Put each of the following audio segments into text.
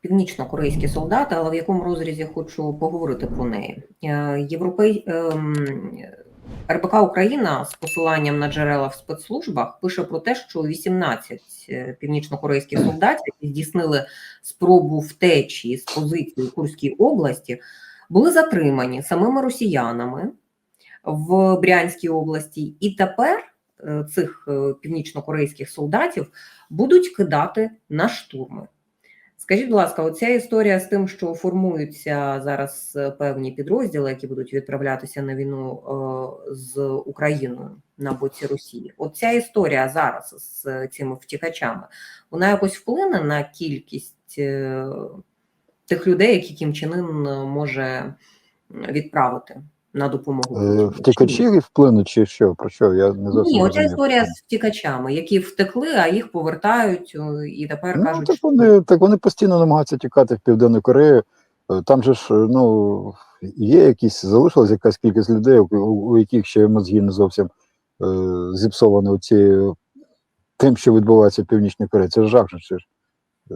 північно-корейські солдати, але в якому розрізі хочу поговорити про неї. Е, Європей... ем, РБК Україна з посиланням на джерела в спецслужбах пише про те, що 18 е, північно-корейських солдатів, здійснили спробу втечі з позиції Курській області, були затримані самими росіянами в Брянській області, і тепер е, цих північно-корейських солдатів будуть кидати на штурми. Скажіть, будь ласка, оця історія з тим, що формуються зараз е, певні підрозділи, які будуть відправлятися на війну е, з Україною на боці Росії. Оця історія зараз з е, цими втікачами, вона якось вплине на кількість тих людей, які Кім Чен Ын може відправити на допомогу. Е? Втікачі вплинуть чи що? Про що? Я не зовсім Ні, оця історія з втікачами, які втекли, а їх повертають і тепер Ну, кажуть, так вони, так вони постійно намагаються тікати в Південну Корею. Е, Там же ж, е, ну, є якісь, залишилась якась кількість людей, у, у- у яких ще мозги не зовсім е, зіпсовані оці, тим, що відбувається в Північній Кореї. Це жах же. ж. Е,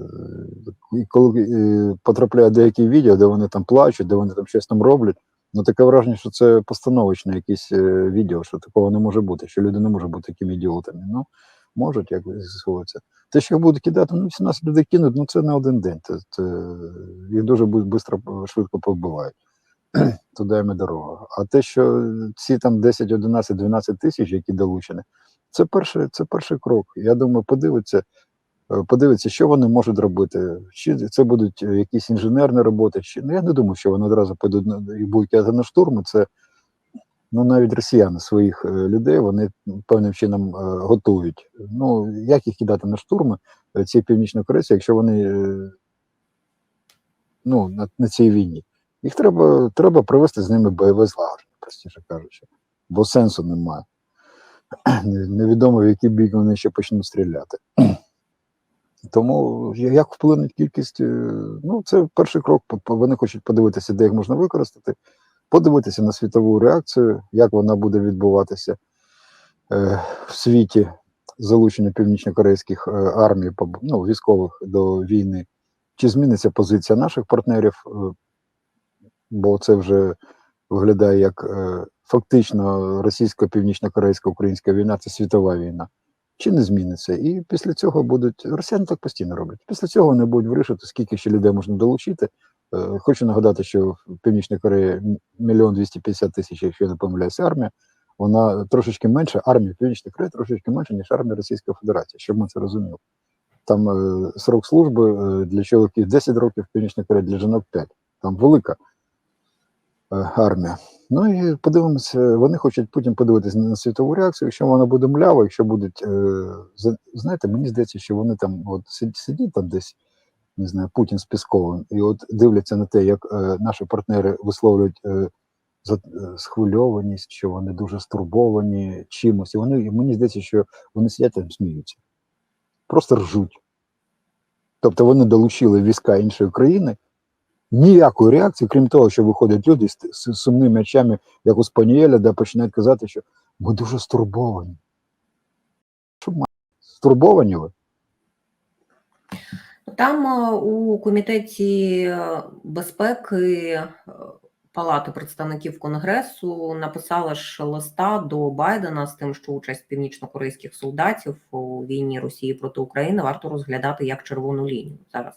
І коли е, потрапляє деякі відео, де вони там плачуть, де вони там щось там роблять, ну таке враження, що це постановочне якісь е, відео, що такого не може бути, що люди не можуть бути такими ідіотами. Ну, можуть, як з'ясовується. Те, що їх будуть кидати, ну 18 людей кинуть, ну це не один день. Це, це, їх дуже швидко, швидко повбивають. Туди і дорога. А те, що ці там 10, 11, 12 тисяч, які долучені, це перший, це перший крок. Я думаю, подивиться, подивиться, що вони можуть робити. Чи це будуть е, якісь інженерні роботи, чи ну я не думаю, що вони одразу підуть і будуть кидати на штурми. Це ну навіть росіяни своїх е, людей вони певним чином е, готують. Ну як їх кидати на штурми, е, ці північнокорейці, якщо вони е, ну, на, на цій війні. Їх треба, треба провести з ними бойове злагодження, простіше кажучи, бо сенсу немає. Невідомо, в який бік вони ще почнуть стріляти. Тому як вплине кількість, е, ну це перший крок. Вони хочуть подивитися, де їх можна використати, подивитися на світову реакцію, як вона буде відбуватися е, в світі залучення північнокорейських е, армій, ну, військових до війни. Чи зміниться позиція наших партнерів? Бо це вже виглядає як фактично російсько-північно-корейська українська війна це світова війна. Чи не зміниться? І після цього будуть росіяни так постійно роблять. Після цього вони будуть вирішити, скільки ще людей можна долучити. Е, Хочу нагадати, що в Північній Кореї мільйон двісті п'ятдесят тисяч, якщо я не помиляюся, армія. Вона трошечки менше, армія Північної Кореї трошечки менше, ніж армія Російської Федерації, щоб ми це розуміли. Там е, срок служби е, для чоловіків 10 років, в Північній для жінок 5. Там велика е, армія. Ну і подивимося, вони хочуть потім подивитися на світову реакцію. Якщо вона буде млява, якщо будуть, е, знаєте, мені здається, що вони там от сидять там десь, не знаю, Путін з Пісковим, і от дивляться на те, як е, наші партнери висловлюють е, схвильованість, що вони дуже стурбовані чимось. І вони, і мені здається, що вони сидять там сміються, просто ржуть. Тобто вони долучили війська іншої країни, ніякої реакції, крім того, що виходять люди з, сумними очами, як у Спанієля, де починають казати, що ми дуже стурбовані. Що стурбовані ви? Там е, у комітеті е, безпеки е, Палати представників Конгресу написала ж листа до Байдена з тим, що участь північно-корейських солдатів у війні Росії проти України варто розглядати як червону лінію. Зараз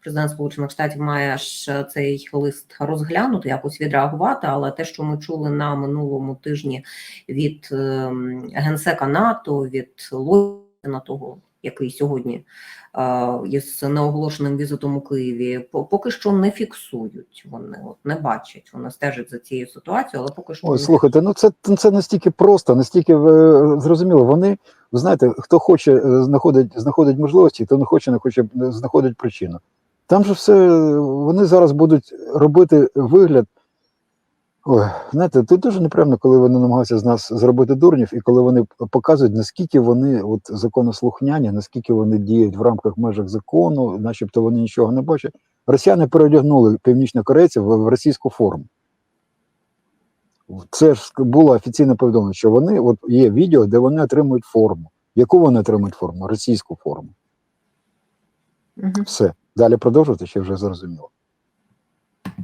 президент Сполучених Штатів має ж цей лист розглянути, якось відреагувати. Але те, що ми чули на минулому тижні від ем, генсека НАТО, від Лойна того, який сьогодні е, із неоголошеним візитом у Києві, поки що не фіксують. Вони от не бачать, вони стежать за цією ситуацією, але поки що Ой, не слухайте, ну це, це настільки просто, настільки е, зрозуміло. Вони, ви знаєте, хто хоче е, знаходить, знаходить можливості, хто не хоче, не хоче, знаходить причину. Там же все, вони зараз будуть робити вигляд. Ой, знаєте, тут дуже неприємно, коли вони намагаються з нас зробити дурнів, і коли вони показують, наскільки вони от законослухняні, наскільки вони діють в рамках межах закону, начебто вони нічого не бачать. Росіяни переодягнули північнокорейців в, в російську форму. Це ж було офіційно повідомлено, що вони от є відео, де вони отримують форму. Яку вони отримують форму? Російську форму. Мгм. Все. Далі продовжувати чи вже зрозуміло?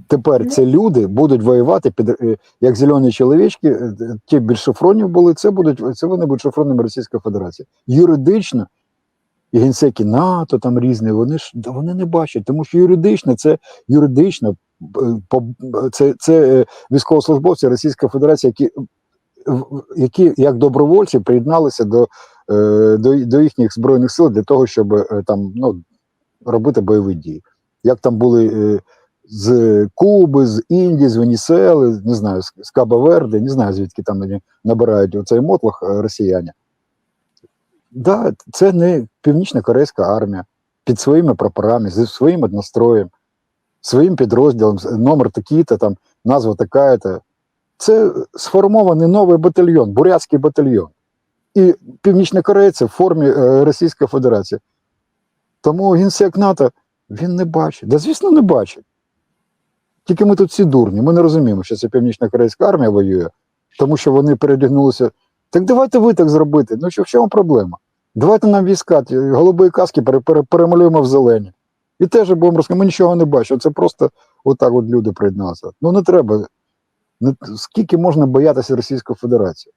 Тепер Ну. ці люди будуть воювати під е, як зелені чоловічки, е, е, ті більш шифронів були, це будуть це вони будуть шифронами Російської Федерації. Юридично і генсеки НАТО там різні, вони ж вони не бачать, тому що юридично це юридично це, це військовослужбовці Російської Федерації, які, які як добровольці приєдналися до, до, до їхніх збройних сил для того, щоб там ну, робити бойові дії. Як там були з Куби, з Індії, з Венесуели, не знаю, з, з Каба-Верде, не знаю, звідки там вони набирають оцей мотлох е, росіяни. Да, це не північна корейська армія під своїми прапорами, зі своїм одностроєм, своїм підрозділом, номер такий-то, там, назва така-то. Це сформований новий батальйон, бурятський батальйон. І північнокорейці в формі е, Російської Федерації. Тому генсек НАТО він не бачить. Да, звісно, не бачить. Тільки ми тут всі дурні. Ми не розуміємо, що це північно-корейська армія воює, тому що вони передягнулися. Так давайте ви так зробити. Ну що в чому проблема? Давайте нам війська, ті голубі каски пере, пере, перемалюємо в зелені. І теж будемо розказати, ми нічого не бачимо. Це просто отак от люди приєдналися. Ну не треба. Скільки можна боятися Російської Федерації?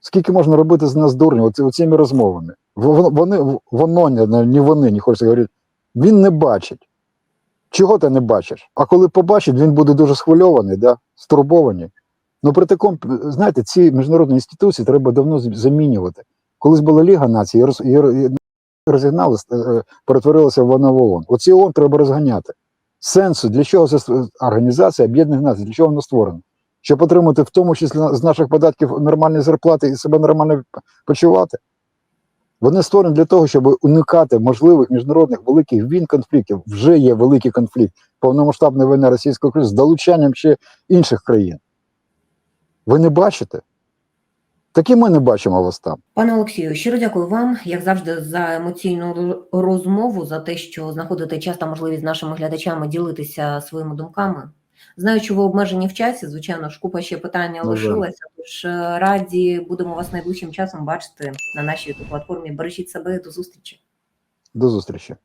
Скільки можна робити з нас дурнів оці, оціми розмовами? Вони, воно, не вони, не хочеться говорити. Він не бачить. Чого ти не бачиш? А коли побачить, він буде дуже схвильований, да? стурбований. Ну при такому, знаєте, ці міжнародні інституції треба давно замінювати. Колись була Ліга націй, роз- розігнали, е, е, перетворилася в ООН в ООН. Оці ООН треба розганяти. Сенсу, для чого це організація Об'єднаних Націй, для чого вона створена? Щоб отримати в тому числі з наших податків нормальні зарплати і себе нормально почувати. Вони створені для того, щоб уникати можливих міжнародних великих війн, конфліктів. Вже є великий конфлікт, повномасштабна війна Російської України з долучанням ще інших країн. Ви не бачите? Так і ми не бачимо вас там. Пане Олексію, щиро дякую вам, як завжди, за емоційну розмову, за те, що знаходите час та можливість з нашими глядачами ділитися своїми думками. Знаю, що ви обмежені в часі, звичайно ж, купа ще питання Ну, лишилася. Тож е, раді будемо вас найближчим часом бачити на нашій платформі. Бережіть себе до зустрічі. До зустрічі.